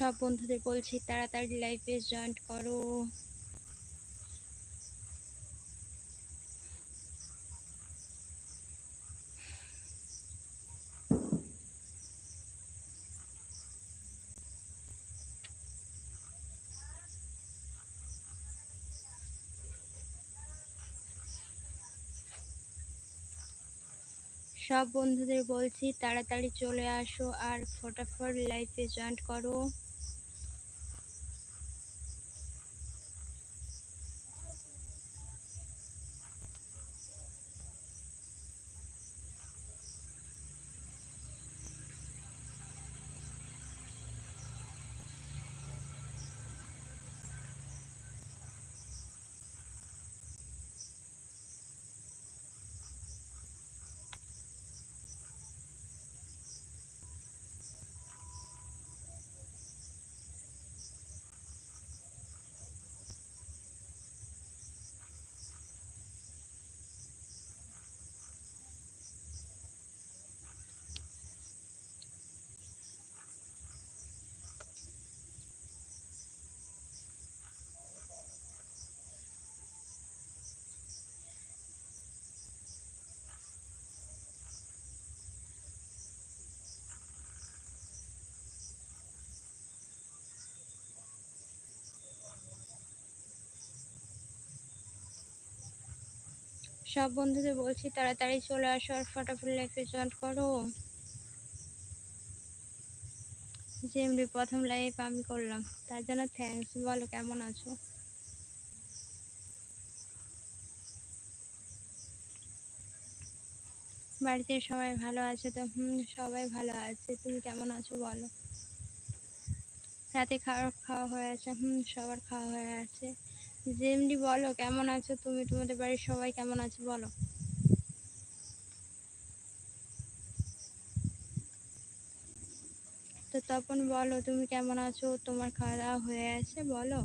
সব বন্ধুদের বলছি, তাড়াতাড়ি লাইফে জয়েন করো। সব বন্ধুদের বলছি, তাড়াতাড়ি চলে আসো আর ফটাফট লাইফে জয়েন করো। সব বন্ধুদের বলছি, তাড়াতাড়ি চলে আসো আর ফটাফট লাইফে জয়েন করো। যেমনি প্রথম লাইভ আমি করলাম, তার জন্য থ্যাংকস বলো কেমন আছো? বাড়িতে সবাই ভালো আছে তো? হুম, সবাই ভালো আছে, তুমি কেমন আছো বলো? রাতে খাওয়া খাওয়া হয়ে আছে হুম, সবার খাওয়া হয়ে আছে। যেমনি বলো, কেমন আছো তুমি? তোমাদের বাড়ির সবাই কেমন আছে বলো। তো তখন বলো, তুমি কেমন আছো? তোমার খাওয়া দাওয়া হয়ে আছে বলো।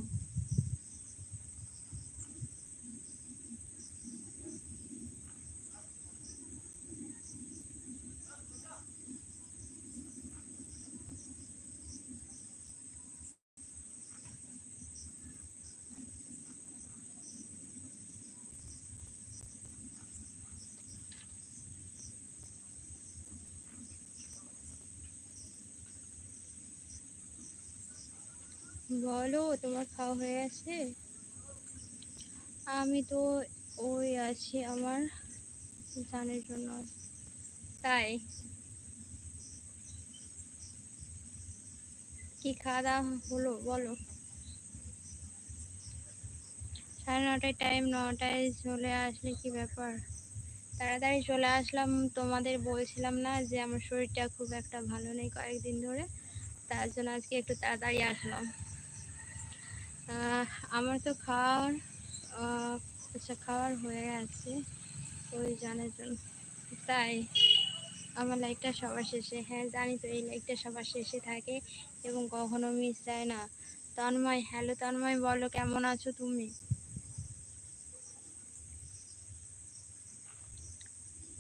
বলো, তোমার খাওয়া হয়ে আছে আমি তো ওই আছি আমার জানের জন্য। তাই। কি খাওয়া দাওয়া হলো, বলো? সাড়ে নটায় টাইম নটায় চলে আসলে কি ব্যাপার? তাড়াতাড়ি চলে আসলাম, তোমাদের বলছিলাম না যে আমার শরীরটা খুব একটা ভালো নেই কয়েকদিন ধরে, তার জন্য আজকে একটু তাড়াতাড়ি আসলাম। আমার তো খাওয়ার আচ্ছা খাওয়ার হয়ে গেছে। ওই জানার জন্য। তাই আমার লাইকটা সবার শেষে। হ্যাঁ জানি তো এই লাইকটা সবার শেষে থাকে এবং কখনো মিস যায় না। তন্ময় হ্যালো তন্ময়, বলো কেমন আছো তুমি?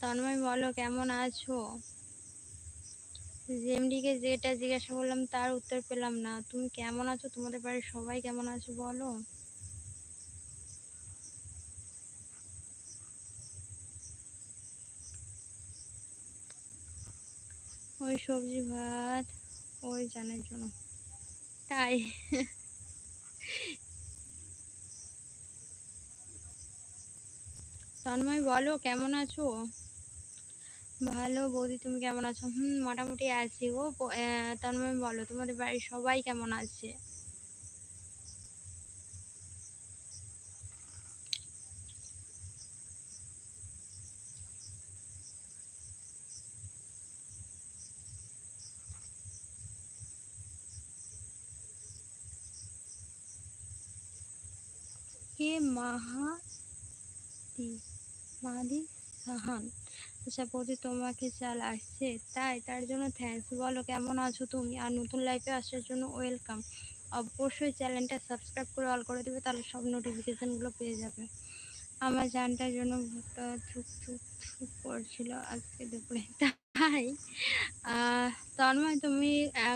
তন্ময়, বলো কেমন আছো? জেমডিকে যেটা জিজ্ঞাসা করলাম, তার উত্তর পেলাম না। তুমি কেমন আছো? তোমাদের বাড়ির সবাই কেমন আছো বলো? ওই সবজি ভাত, ওই জানার জন্য। তাই। তন্ময় বলো, কেমন আছো? ভালো বৌদি, তুমি কেমন আছো? হুম, মোটামুটি আছি ও তন্ময়, বলো, তোমাদের বাড়ির সবাই কেমন আছে? কে মাহাদি? মাহাদি সাহান। বৌদি তোমাকে চাল আসছে। তাই তার জন্য থ্যাংকস বলো, কেমন আছো তুমি? আর নতুন লাইফে আসার জন্য ওয়েলকাম অবশ্যই চ্যানেলটা সাবস্ক্রাইব করে অল করে দেবে, তাহলে সব নোটিফিকেশানগুলো পেয়ে যাবে। আমার জানটার জন্য ভুট্টা থুক থুক থুক করছিল আজকে দুপুরে। হাই তন্ময়, তুমি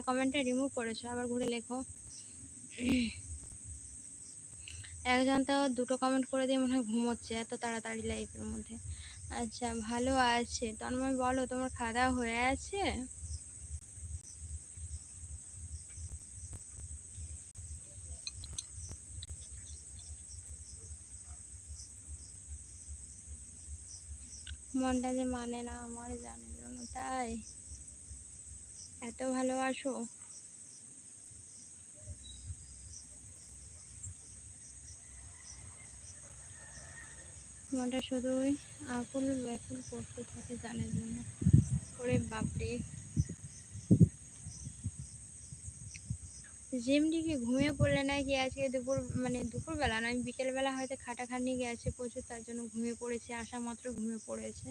কমেন্টটা রিমুভ করেছ, আবার ঘুরে লেখো। একজন তো দুটো কমেন্ট করে দিয়ে মনে হয় ঘুমোচ্ছে, এত তাড়াতাড়ি লাইফের মধ্যে। আচ্ছা ভালো আছে। তন্ময়, বলো, তোমার খাওয়া দাওয়া হয়ে আছে? মনটা যে মানে না আমার জানার তাই? এত ভালোবাসো? মনটা শুধুই আকুল ব্যাকুল করতে থাকে জানার জন্য। ওরে বাপরে। জিমটিকে ঘুমিয়ে পড়লে নাকি আজকে দুপুর মানে দুপুরবেলা না, আমি বিকেলবেলা হয়তো খাটাখাটনি গেছে প্রচুর, তার জন্য ঘুমিয়ে পড়েছে, আসা মাত্র ঘুমিয়ে পড়েছে।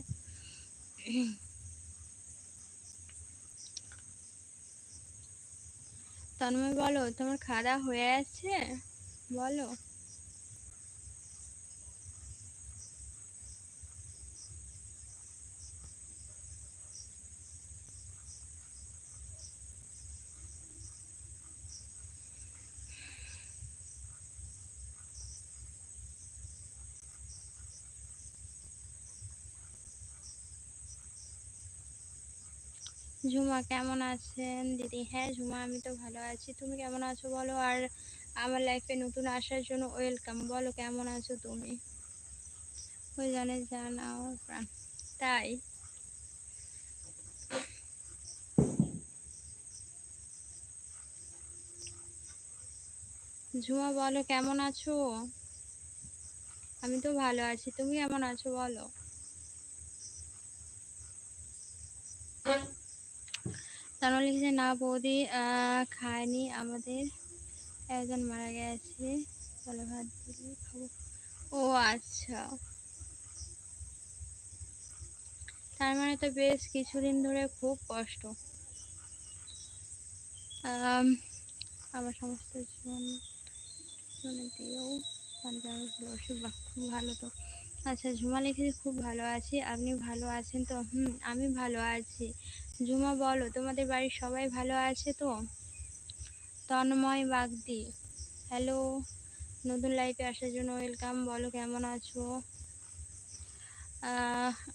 তন্ময় বলো, তোমার খাওয়া হয়ে আছে বলো। ঝুমা, কেমন আছেন? দিদি হ্যাঁ ঝুমা, আমি তো ভালো আছি। তুমি কেমন আছো বলো? আর আমার লাইফে নতুন আসার জন্য ওয়েলকাম বলো, কেমন আছো তুমি? ওই জানে জানাও তাই? ঝুমা, বলো, কেমন আছো? আমি তো ভালো আছি। তুমি কেমন আছো বলো? তারা লিখেছে না বৌদি খায়নি, আমাদের একজন মারা গেছে। ভাত দিলে ও আচ্ছা। তার মানে তো বেশ কিছুদিন ধরে খুব কষ্ট। আমার সমস্ত জীবন দিয়েও ভালো তো। আচ্ছা ঝুমা লিখেছে, খুব ভালো আছি। আপনি ভালো আছেন তো? হুম, আমি ভালো আছি। ঝুমা, বলো, তোমাদের বাড়ির সবাই ভালো আছে তো? তন্ময় বাগদি। হ্যালো নতুন লাইফে আসার জন্য ওয়েলকাম বলো, কেমন আছো?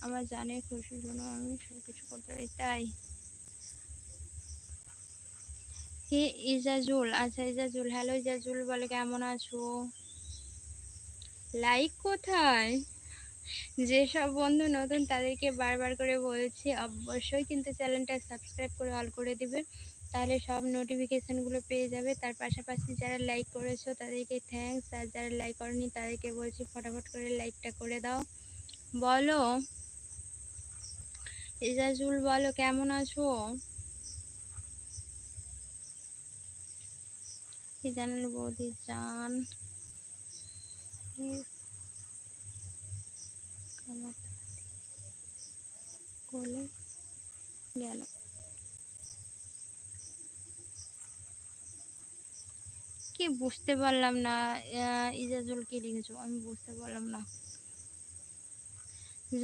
আমার জানে খুশির জন্য আমি সব কিছু করতে পারি, তাই? কে? ইজাজুল। আচ্ছা ইজাজুল হ্যালো ইজাজুল, বলে, কেমন আছো? লাইক কোথায়? যেসব বন্ধু নতুন তাদেরকে বারবার করে বলছি, অবশ্যই কিন্তু চ্যানেলটা সাবস্ক্রাইব করে অল করে দিবে। তাহলে সব নোটিফিকেশানগুলো পেয়ে যাবে। তার পাশাপাশি যারা লাইক করেছ তাদেরকে থ্যাংকস আর যারা লাইক করেনি তাদেরকে বলছি ফটাফট করে লাইকটা করে দাও। বলো ইজাজুল বলো, কেমন আছো? কি জানেন বৌদি চান কোলে গেল কি বুঝতে পারলাম না ইজাজুল কি লিখেছো? আমি বুঝতে পারলাম না।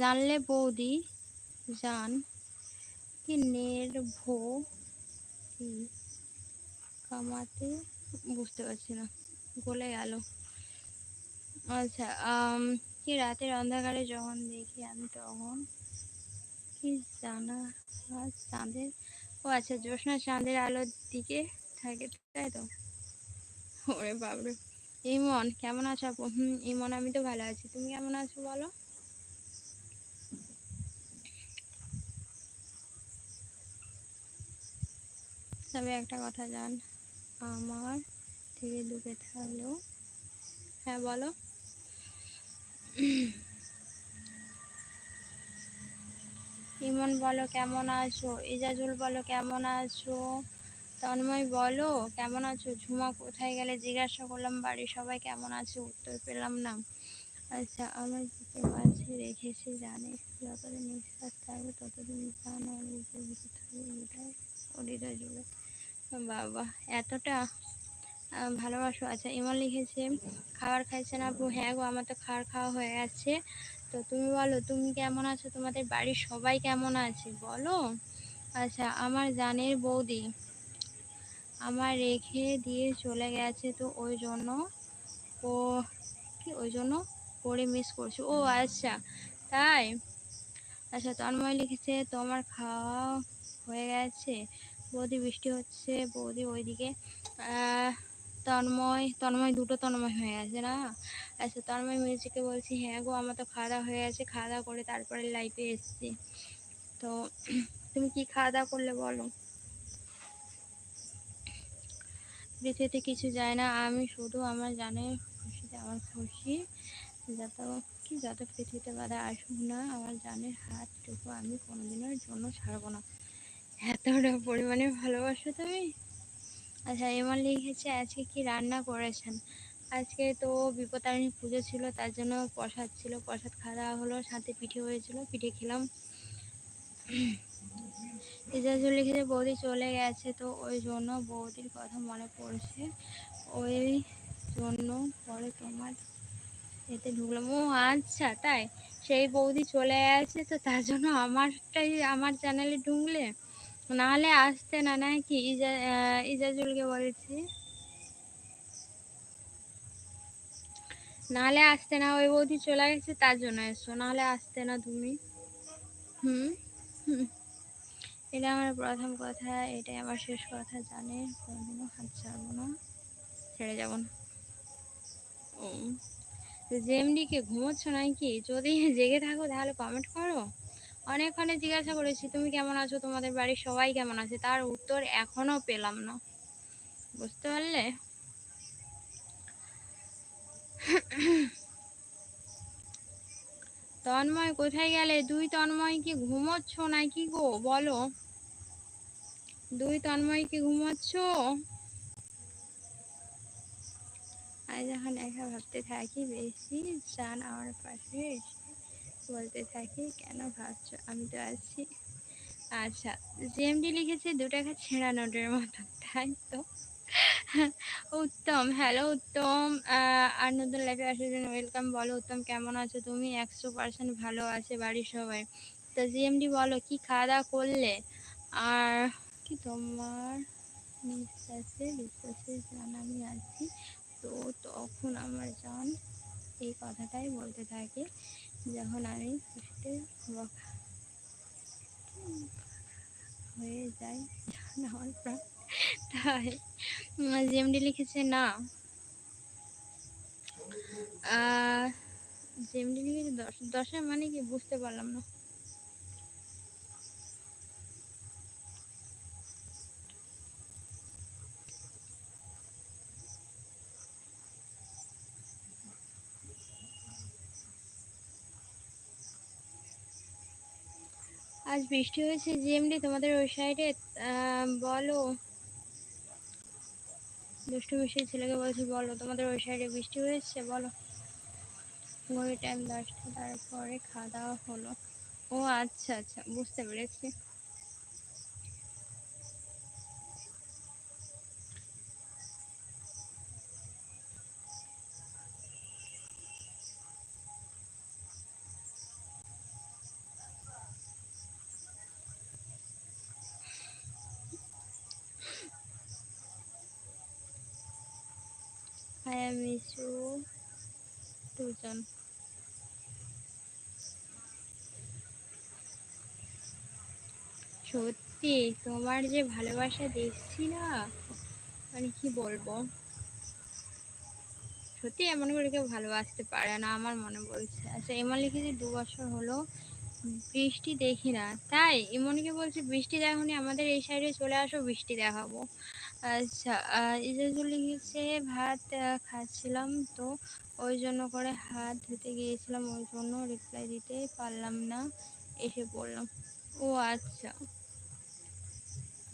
জানলে বৌদি, জান, কি নির্ভো কামাতে? বুঝতে পারছি না। গলে গেল। আচ্ছা কি রাতের অন্ধকারে যখন দেখি আমি তখন, কি জানা চাঁদের, ও আচ্ছা জ্যোৎস্না চাঁদের আলোর দিকে থাকে, তাই তো? ওরে বাবরে ইমন, কেমন আছো আপু? হুম, ইমন, আমি তো ভালো আছি। তুমি কেমন আছো বলো? তবে একটা কথা জান, আমার থেকে দূরে থাকলেও হ্যাঁ বলো। ইমন বলো, কেমন আছো? ইজাজুল বলো, কেমন আছো? তন্ময় বলো, কেমন আছো? ঝুমা কোথায় গেলে? জিজ্ঞাসা করলাম, বাড়ির সবাই কেমন আছে? উত্তর পেলাম না। আচ্ছা আমার দিকে মাঝে রেখেছি, জানে যতদিন নিঃশ্বাস থাকবে, ততদিন ভিতরে থাকবে হৃদয় হৃদয় জুড়ে বাবা, এতটা ভালোবাসো। আচ্ছা ইমন লিখেছে, খাবার খাইছে না আপু? হ্যাঁ গো, আমার তো খাওয়ার খাওয়া হয়ে গেছে। তো তুমি বলো, তুমি কেমন আছো? তোমাদের বাড়ির সবাই কেমন আছে? বলো। আচ্ছা আমার জানের বৌদি আমার রেখে দিয়ে চলে গেছে তো ওই জন্য ও, কি ওই জন্য? পরে মিস করছি। ও আচ্ছা তাই? আচ্ছা তন্ময় লিখেছে, তোমার খাওয়া হয়ে গেছে। বৌদি বৃষ্টি হচ্ছে, বৌদি ওইদিকে তন্ময় তন্ময় দুটো তন্ময় হয়ে গেছে না? আচ্ছা তন্ময় মিউজিকে বলছি হ্যাঁ গো, আমার তো খাওয়া দাওয়া হয়ে গেছে খাওয়া দাওয়া করে তারপরে লাইফে এসছি। তো তুমি কি খাওয়া দাওয়া করলে বলো? পৃথিবীতে কিছু যায় না, আমি শুধু আমার জানে খুশিতে আমার খুশি। যত, কি যত পৃথিবীতে বাধা আসুক না, আমার জানের হাতটুকু আমি কোনোদিনের জন্য ছাড়বো না। এতটা পরিমাণে ভালোবাসো তুমি? আচ্ছা এমন লিখেছে, আজকে কি রান্না করেছেন? আজকে তো বিপতারিণী পুজো ছিল, তার জন্য প্রসাদ ছিল। প্রসাদ খাওয়া হলো, সাথে পিঠে হয়েছিল, পিঠে খেলাম। ইজাজুল লিখেছে, বৌদি চলে গেছে। তো ওই জন্য বৌদির কথা মনে পড়ছে। ওই জন্য পরে তোমার এতে ঢুকলাম। ও আচ্ছা তাই? সেই বৌদি চলে গেছে, তো তার জন্য আমারটাই, আমার চ্যানেলে ঢুকলে? নাহলে আসতে না নাকি ইজা ইজাজুলকে বলেছি। নাহলে আসতে না, ওই বৌদি চলে গেছে, তার জন্য এসছো নাহলে আসতে না তুমি। হুম? এটা আমার প্রথম কথা, এটাই আমার শেষ কথা, জানে, কোনোদিনও হাত ছাড়বো না, ছেড়ে যাব না। ও জেমডিকে ঘুমোচ্ছ নাকি? যদি জেগে থাকো তাহলে কমেন্ট করো। অনেকক্ষণে জিজ্ঞাসা করেছি, তুমি কেমন আছো? তোমাদের বাড়ির সবাই কেমন আছে? তার উত্তর এখনও পেলাম না। বুঝতে পারলে? তন্ময় কোথায় গেলে? দুই তন্ময় কি ঘুমোচ্ছ নাকি গো? বলো। দুই তন্ময় কি ঘুমোচ্ছ? আজ যখন একা ভাবতে থাকি, বেশি চান আমার পাশে বলতে থাকি, কেন ভাবছ? আমি তো আছি। আচ্ছা জেমডি লিখেছে দু টাকা ছেঁড়া নোটের মতো তাই তো? উত্তম হ্যালো উত্তম। আর নতুন লাইফে আসার জন্য ওয়েলকাম বলো উত্তম, কেমন আছো? তুমি একশো পার্সেন্ট ভালো আছে বাড়ির সবাই। তো জিএমডি বলো, কি খাওয়া দাওয়া করলে? আর কি তোমার নিঃশ্বাসে বিশ্বাসে জান আমি আছি। তো তখন আমার জান এই কথাটাই বলতে থাকে যখন আমি খুশিতে হয়ে যাই আমার প্রাণ তাই। জেমডি লিখেছে না। জেমডি লিখেছে দশ দশে মানে কি বুঝতে পারলাম না। আজ বৃষ্টি হয়েছে, জিএমডি তোমাদের ওই সাইডে বলো। দুষ্টু মিষ্টি ছেলেকে বলছি, বলো, তোমাদের ওই সাইডে বৃষ্টি হয়েছে, বলো। ঘড়ি টাইম দশটা, তারপরে খাওয়া দাওয়া হলো। ও আচ্ছা আচ্ছা বুঝতে পেরেছি। I am Misu দুজন সত্যি, তোমার যে ভালোবাসা দেখছি না মানে কি বলব? সত্যি এমন করে কেউ ভালোবাসতে পারে না, আমার মনে বলছে। আচ্ছা এমন লিখেছি দু বছর হলো, বৃষ্টি দেখি না। তাই ইমনকে বলছি, বৃষ্টি দেখনি আমাদের এই সাইডে চলে আসো, বৃষ্টি দেখাবো। আচ্ছা ইজাজুল লিখেছে ভাত খাচ্ছিলাম তো, ওই জন্য করে হাত ধুতে গিয়েছিলাম, ওই জন্য রিপ্লাই দিতে পারলাম না, এসে পড়লাম। ও আচ্ছা।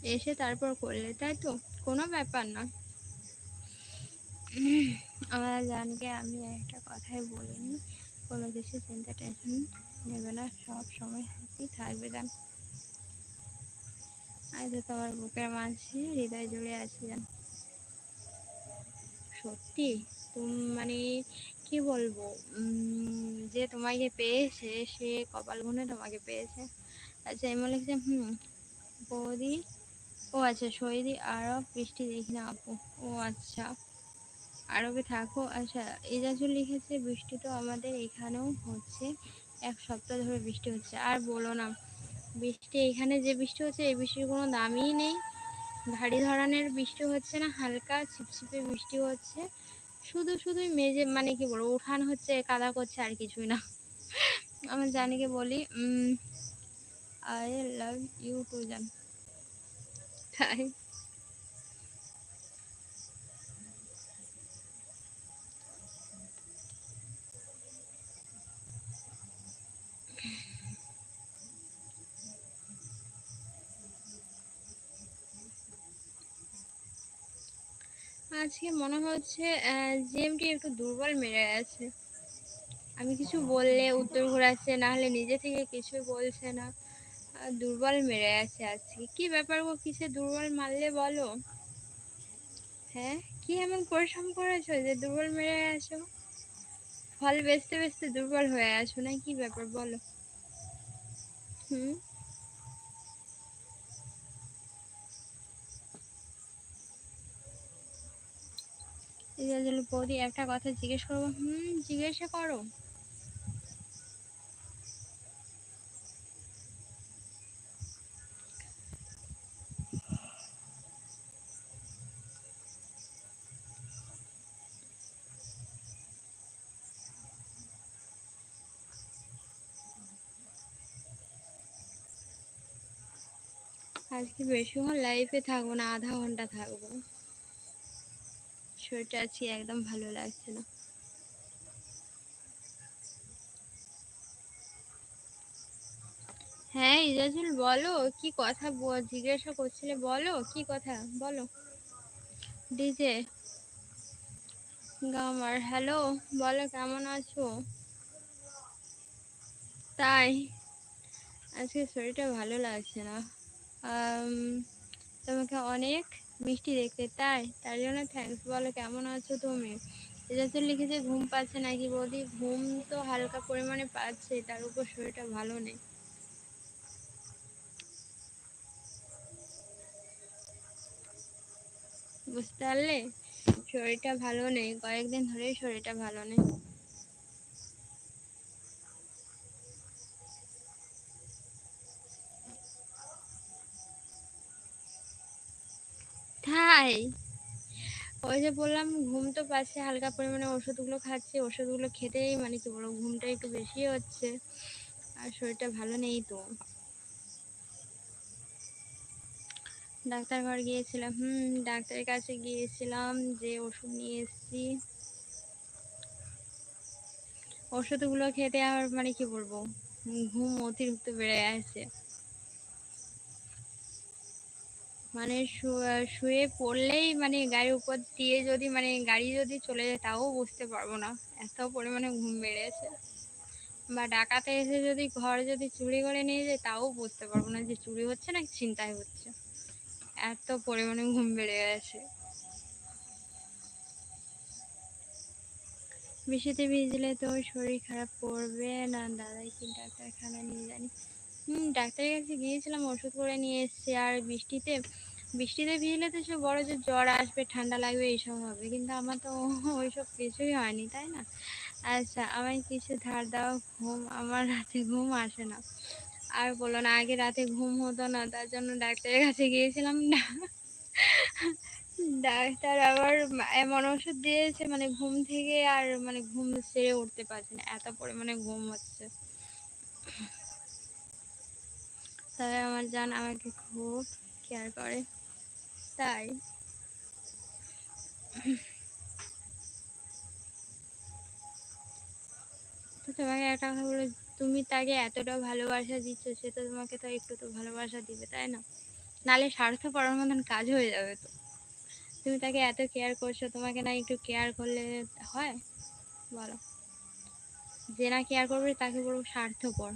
এসে তারপর করলে, তাই তো? কোনো ব্যাপার না। আমার জানকে আমি একটা কথাই বলিনি, কোনো কিছু চিন্তা টেনশন নেবে না, সব সময় হ্যাপি থাকবে জান। আজ তোমার বুকের মাঝে হৃদয় জুড়ে আছে সত্যি? তুমি মানে কি বলব? যে তোমাকে পেয়েছে, সে কপাল গুনে তোমাকে পেয়েছে। আচ্ছা এমন লিখছে হুম, বৌদি, ও আচ্ছা সৈদি আরব, বৃষ্টি দেখি না আপু। ও আচ্ছা আরবে থাকো। আচ্ছা এজাজুল লিখেছে, বৃষ্টি তো আমাদের এখানেও হচ্ছে। এক সপ্তাহ ধরে বৃষ্টি হচ্ছে। আর বলো না বৃষ্টি, এখানে যে বৃষ্টি হচ্ছে, এই বৃষ্টির কোনো দামই নেই। ভারী ধরনের বৃষ্টি হচ্ছে না, হালকা ছিপছিপে বৃষ্টি হচ্ছে। শুধু শুধুই মেজে মানে কি বলব, উঠান হচ্ছে, কাদা করছে আর কিছুই না। আমার জানিকে বলি আই লাভ ইউ টু জান। তাই আজকে মনে হচ্ছে জিএমটি একটু দুর্বল মেরে আছে আমি কিছু বললে উত্তর ঘোরাচ্ছে, না হলে নিজে থেকে কিছুই বলছে না। দুর্বল মেরে আছে আজকে। কি ব্যাপার গো, কিসে দুর্বল মারলে বলো? হ্যাঁ কি এমন পরিশ্রম করেছ যে দুর্বল মেরে আছো ফল বেচতে বেচতে দুর্বল হয়ে আসো না কি ব্যাপার বলো? হুম? বৌদি, একটা কথা জিজ্ঞেস করব হুম, জিজ্ঞাসা করো। আজকে বেশিক্ষণ লাইফে থাকব না, আধা ঘণ্টা থাকব। শরীরটা আজকে একদম ভালো লাগছে না। হ্যাঁ ইজাজুল, বলো, কি কথা জিজ্ঞাসা করছিলে, বলো, কি কথা? বলো। ডিজে। গামার হ্যালো, বলো, কেমন আছো? তাই, আজকে শরীরটা ভালো লাগছে না। তোমাকে অনেক মিষ্টি দেখতে, তাই? তার জন্য থ্যাংকস বলো, কেমন আছো তুমি? তো লিখেছে ঘুম পাচ্ছে নাকি বৌদি? ঘুম তো হালকা পরিমাণে পাচ্ছে, তার উপর শরীরটা ভালো নেই। বুঝতে পারলে? শরীরটা ভালো নেই, কয়েকদিন ধরেই শরীরটা ভালো নেই। তাই? ওই যে বললাম, ঘুম তো পাচ্ছে, হালকা পরিমাণে ওষুধগুলো খাচ্ছি, ওষুধগুলো খেতেই মানে কি বলব, ঘুমটা একটু বেশি হচ্ছে, আর শরীরটা ভালো নেই তো। ডাক্তার ঘর গিয়েছিলাম, হুম, ডাক্তারের কাছে গিয়েছিলাম, যে ওষুধ নিয়ে এসেছি। ওষুধগুলো খেতে আর মানে কি বলব, ঘুম অতিরিক্ত বেড়ে আছে মানে শুয়ে পড়লেই মানে গাড়ির উপর দিয়ে যদি মানে গাড়ি যদি চলে যায়, তাও বুঝতে পারব না। এত পরিমাণে ঘুম বেড়েছে। বা ডাকাতে এসে যদি ঘর যদি চুরি করে নিয়ে যায়, তাও বুঝতে পারব না যে চুরি হচ্ছে না চিন্তায় হচ্ছে। এত পরিমাণে ঘুম বেড়ে গেছে। বৃষ্টিতে ভিজলে তো শরীর খারাপ করবে না। দাদাই কি ডাক্তারখানা নিয়ে জানি হুম, ডাক্তারের কাছে গিয়েছিলাম, ওষুধ করে নিয়ে এসেছি। আর বৃষ্টিতে বৃষ্টিতে ভিজলে তো সে বড় যে জ্বর আসবে, ঠান্ডা লাগবে, এইসব হবে। কিন্তু আমার তো ওইসব কিছুই হয়নি, তাই না? আচ্ছা আমায় কিছু ধার দাও, ঘুম, আমার রাতে ঘুম আসে না। আর বলো না, আগে রাতে ঘুম হতো না, তার জন্য ডাক্তারের কাছে গিয়েছিলাম না। ডাক্তার আবার এমন ওষুধ দিয়েছে মানে ঘুম থেকে আর মানে ঘুম সেরে উঠতে পারছে না, এত পরিমাণে ঘুম হচ্ছে। তবে আমার জান আমাকে খুব কেয়ার করে। তাই। তোমাকে একটা কথা বলে, তুমি তাকে এতটা ভালোবাসা দিচ্ছ, সে তো তোমাকে তো একটু তো ভালোবাসা দিবে, তাই না? নালে স্বার্থ পড়ার মতন কাজ হয়ে যাবে তো। তুমি তাকে এত কেয়ার করছ, তোমাকে না একটু কেয়ার করলে হয়? বলো। যে না কেয়ার করবে, তাকে বলব স্বার্থপর।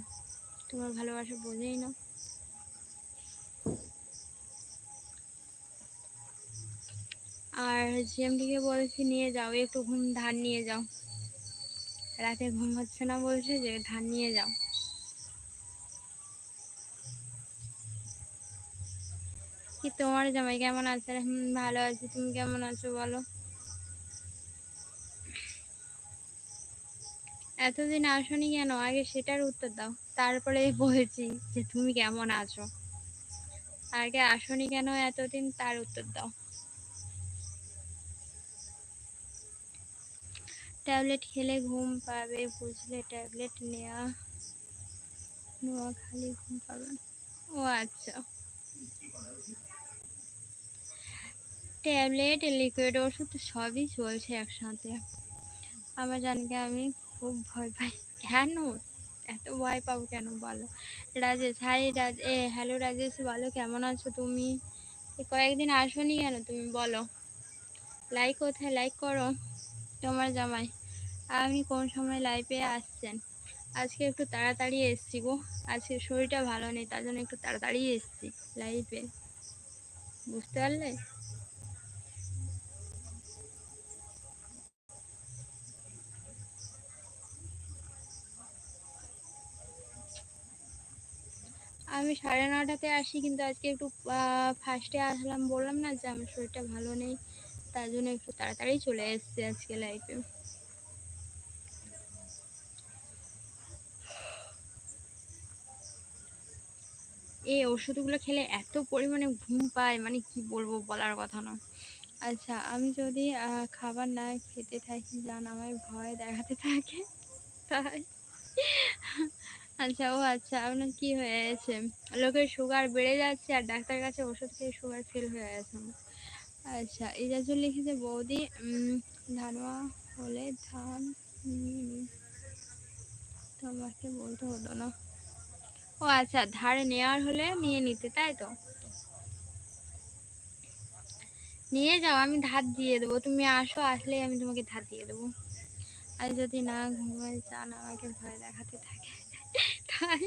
তোমার ভালোবাসা বোঝেই না। আর জিএমডিকে বলেছি নিয়ে যাও একটু ঘুম, ধান নিয়ে যাও। রাতে ঘুম হচ্ছে না বলছে যে ধান নিয়ে যাও। কি তোমার জামাই কেমন আছে? ভালো আছি, তুমি কেমন আছো বলো? এতদিন আসনি কেন? আগে সেটার উত্তর দাও। তারপরে বলছি যে তুমি কেমন আছো? আগে আসনি কেন এতদিন? তার উত্তর দাও। ট্যাবলেট খেলে ঘুম পাবে, বুঝলে ট্যাবলেট নেওয়া নেওয়া খালি ঘুম পাবে ও আচ্ছা। ট্যাবলেট, লিকুইড ওষুধ সবই চলছে একসাথে। আমার জানকে আমি খুব ভয় পাই। কেন? এত ভয় পাবো কেন বলো? রাজেশ, হাই রাজ, এ, হ্যালো রাজেশ, বলো কেমন আছো তুমি? কয়েকদিন আসোনি কেন তুমি বলো? লাইক কোথায়? লাইক করো। তোমার জামাই, আপনি কোন সময় লাইভে আসছেন? আজকে একটু তাড়াতাড়ি এসছি গো। আজকে শরীরটা ভালো নেই, তার জন্য একটু তাড়াতাড়ি এসছি লাইভে বুঝতে পারলে? আমি সাড়ে নটাতে আসি, কিন্তু আজকে একটু ফার্স্টে আসলাম। বললাম না যে আমার শরীরটা ভালো নেই। তার জন্য একটু তাড়াতাড়ি চলে এসছে আজকে লাইফে এই ওষুধগুলো খেলে এত পরিমাণে ঘুম পায় মানে কি বলব বলার কথা না। আচ্ছা আমি যদি খাবার না খেতে থাকি জান আমায় ভয় দেখাতে থাকে, তাই। আচ্ছা ও আচ্ছা আপনার কি হয়েছে? লোকের সুগার বেড়ে যাচ্ছে আর ডাক্তার কাছে ওষুধ খেয়ে সুগার ফেল হয়ে গেছে। আচ্ছা ইজাজুল লিখেছে বৌদি ধানোয়া হলে ধান তোমাকে বলতে হতো না। ও আচ্ছা ধার নেওয়ার হলে নিয়ে নিতে, তাই তো? নিয়ে যাও, আমি ধার দিয়ে দেবো। তুমি আসো আসলে আমি তোমাকে ধার দিয়ে দেবো। আর যদি না ঘুমাই চান আমাকে ভয় দেখাতে থাকে। তাই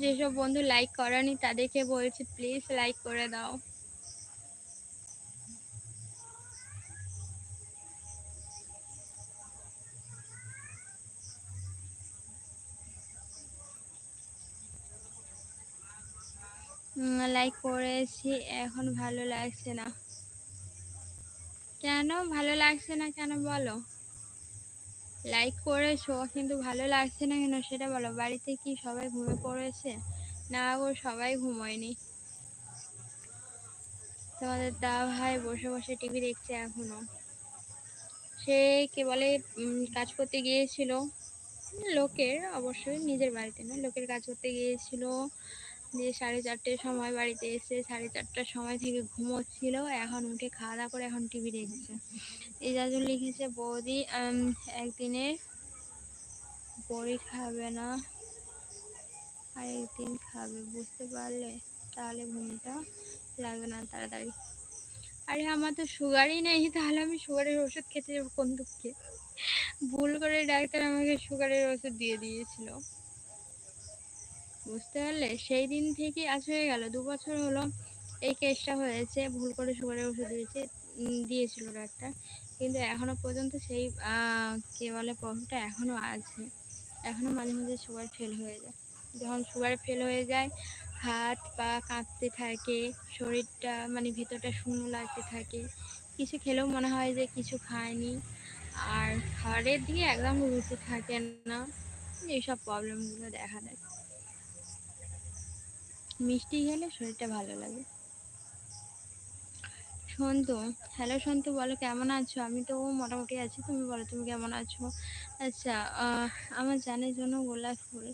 যেসব বন্ধু লাইক করেনি, তাদেরকে বলছি প্লিজ লাইক করে দাও। লাইক করেছি, এখন ভালো লাগছে না। কেন ভালো লাগছে না কেন বলো? লাইক করেছ, কিন্তু ভালো লাগছে না কেন সেটা বলো। বাড়িতে কি সবাই ঘুমে পড়েছে? না গো, সবাই ঘুমোয়নি। তোমাদের দা ভাই বসে বসে টিভি দেখছে এখনও। সে কে বলে কাজ করতে গিয়েছিল। লোকের, অবশ্যই নিজের বাড়িতে না লোকের কাজ করতে গিয়েছিল। দিয়ে সাড়ে চারটের সময় বাড়িতে এসে সাড়ে চারটার সময় থেকে ঘুমোচ্ছিল, এখন উঠে খাওয়া দাওয়া করে এখন টিভি দেখছে। ইজাজুল লিখেছে, বৌদি একদিনে বড়ি খাবে না। আর একদিন খাবে, বুঝতে পারলে? তাহলে ঘুমটা লাগবে না তাড়াতাড়ি। আরে, আমার তো সুগারই নেই, তাহলে আমি সুগারের ওষুধ খেতে যাব কোন দুঃখে? ভুল করে ডাক্তার আমাকে সুগারের ওষুধ দিয়ে দিয়েছিল। বুঝতে পারলে? সেই দিন থেকে আজ হয়ে গেল। দু বছর হলো এই কেসটা হয়েছে। ভুল করে সুগারের ওষুধ দিয়েছে দিয়েছিল ডাক্তার। কিন্তু এখনও পর্যন্ত সেই কে বলে প্রবলেমটা এখনও আছে। এখনও মাঝে মাঝে সুগার ফেল হয়ে যায়। যখন সুগার ফেল হয়ে যায়, হাত পা কাঁপতে থাকে, শরীরটা মানে ভিতরটা শূন্য লাগতে থাকে। কিছু খেলেও মনে হয় যে কিছু খায়নি। আর খাবারের দিকে একদম রুচি থাকে না। এইসব প্রবলেমগুলো দেখা দেয়। মিষ্টি খেলে শরীরটা ভালো লাগে। সন্তু হ্যালো সন্তু, বলো কেমন আছো? আমি তো মোটামুটি আছি, তুমি বলো তুমি কেমন আছো? আচ্ছা আমার জানের জন্য গোলাপ ফুল।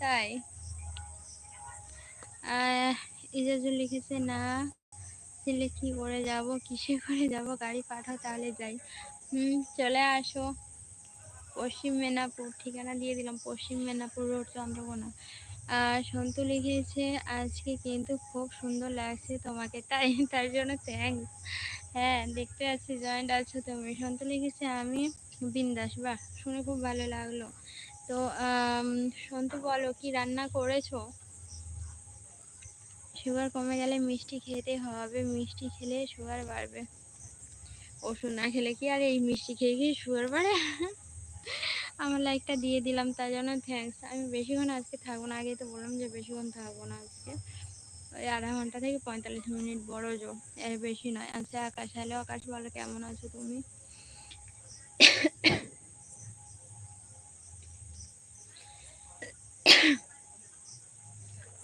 তাই? ইজাজুল লিখেছে, না, ছেলে কি করে যাব? কিসে করে যাব? গাড়ি পাঠাও তাহলে যাই। হুম, চলে আসো। পশ্চিম মেদিনীপুর, ঠিকানা দিয়ে দিলাম, পশ্চিম মেদিনীপুর রোড চন্দ্রকোনা। সন্তু লিখেছে, আজকে কিন্তু খুব সুন্দর লাগছে তোমাকে। তাই, তার জন্য থ্যাংকস হ্যাঁ দেখতে আছি জয়েন্ট আছো তুমি। সন্তু লিখেছে, আমি বিন্দাস। বাহ, শুনে খুব ভালো লাগল। তো সন্তু বলো, কি রান্না করেছ? সুগার কমে গেলে মিষ্টি খেতে হবে। মিষ্টি খেলে সুগার বাড়বে। ওষুধ না খেলে কি আর এই মিষ্টি খেয়ে কি সুগার বাড়ে? আমার লাইকটা দিয়ে দিলাম, তার জন্য থ্যাংকস আমি বেশিক্ষণ আজকে থাকব না আগে তো বললাম যে বেশিক্ষণ থাকব না আজকে। ওই আধা ঘণ্টা থেকে পঁয়তাল্লিশ মিনিট বড় জো এর বেশি নয়। আচ্ছা আকাশ, হ্যালো আকাশ, বলো কেমন আছো তুমি?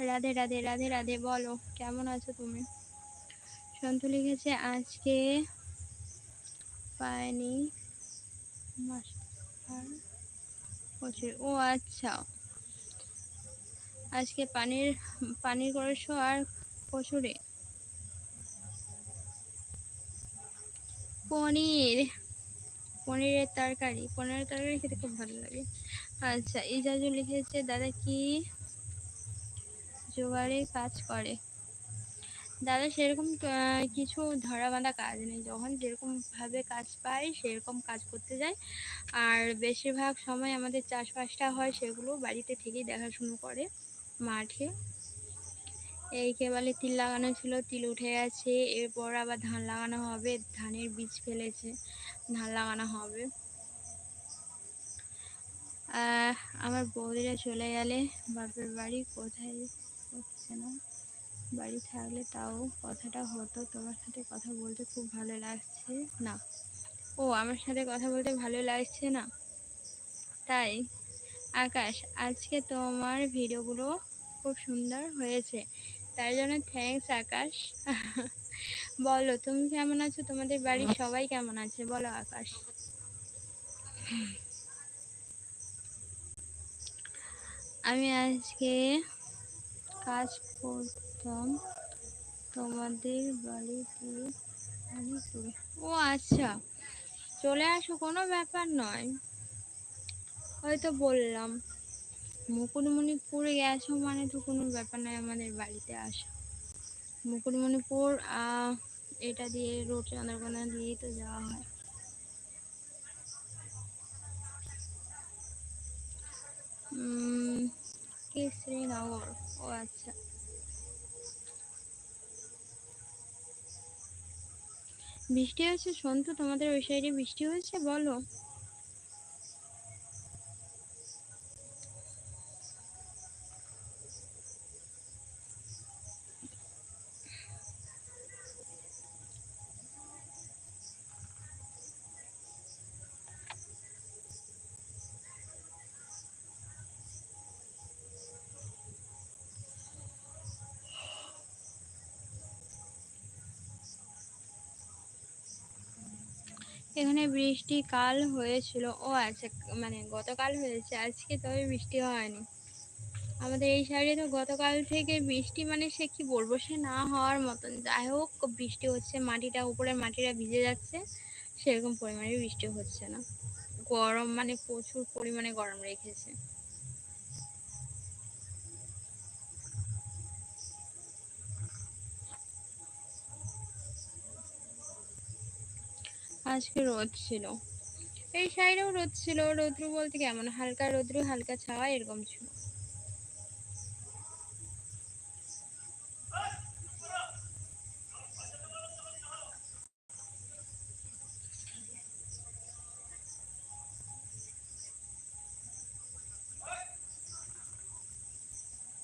রাধে রাধে রাধে রাধে, বলো, কেমন আছো তুমি? সন্তু লিখেছে, আজকে পায়নি ও আচ্ছা। আজকে পানির পানির করেছ আর কচুরি। পনির। পনিরের তরকারি। পনিরের তরকারি খেতে খুব ভালো লাগে। আচ্ছা ইজাজু লিখেছে, দাদা কি জোগাড়ে কাজ করে? দাদা, সেরকম কিছু ধরা বাঁধা কাজ নেই। যখন যেরকমভাবে কাজ পাই, সেরকম কাজ করতে যাই। আর বেশিরভাগ সময় আমাদের চাষবাসটা হয়, সেগুলো বাড়িতে থেকেই দেখাশুনো করে মাঠে। এই কেবলে তিল লাগানো ছিল, তিল উঠে গেছে। এরপর আবার ধান লাগানো হবে, ধানের বীজ ফেলেছে, ধান লাগানো হবে। আমার বৌদিরা চলে গেলে বাপের বাড়ি কোথায় হচ্ছে না? বাড়ি থাকলে তাও কথাটা হতো। তোমার সাথে কথা বলতে খুব ভালো লাগছে না? ও আমার সাথে কথা বলতে ভালো লাগছে না? তাই আকাশ আজকে তোমার ভিডিওগুলো খুব সুন্দর হয়েছে। তার জন্য থ্যাংকস আকাশ। বলো তুমি কেমন আছো? তোমাদের বাড়ির সবাই কেমন আছে? বলো আকাশ। আমি আজকে কাজ করতাম তোমাদের বাড়িতে। ও আচ্ছা। চলে আসো, কোনো ব্যাপার নয়। হয়তো বললাম। মুকুটমণিপুরে গেছো মানে তো কোনো ব্যাপার নয় আমাদের বাড়িতে আসা। মুকুটমণিপুর এটা দিয়ে রোড চন্দ্রকোনা দিয়েই তো যাওয়া হয়। কি শ্রীনগর? ও আচ্ছা। বৃষ্টি হয়েছে সন্তু তোমাদের ওই সাইডে বৃষ্টি হয়েছে বলো। এখানে বৃষ্টি কাল হয়েছিল। ও আচ্ছা মানে গতকাল হয়েছে, আজকে তবে বৃষ্টি হয়নি। আমাদের এই সাইডে তো গতকাল থেকে বৃষ্টি মানে সে কি বলব, সে না হওয়ার মতন। যাই হোক, বৃষ্টি হচ্ছে, মাটিটা উপরে মাটিটা ভিজে যাচ্ছে, সেরকম পরিমাণে বৃষ্টি হচ্ছে না। গরম মানে প্রচুর পরিমাণে গরম রেখেছে। আজকে রোদ ছিল। এই সাইডেও রোদ ছিল। রৌদ্র বলতে কেমন? হালকা রৌদ্র, হালকা ছাওয়া এরকম ছিল।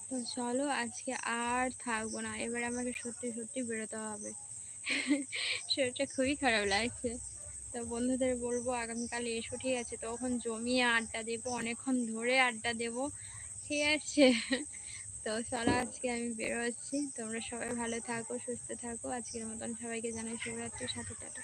তো চলো, আজকে আর থাকব না। এবার আমাকে সত্যি সত্যি বেরোতে হবে। শরীরটা খুবই খারাপ লাগছে। তো বন্ধুদের বলব, আগামীকাল এসো, ঠিক আছে? তখন জমিয়ে আড্ডা দেবো, অনেকক্ষণ ধরে আড্ডা দেব, ঠিক আছে? তো চলো, আজকে আমি বেরোচ্ছি। তোমরা সবাই ভালো থাকো, সুস্থ থাকো। আজকের মতন সবাইকে জানাই শুভরাত্রি, সাথে টাটা।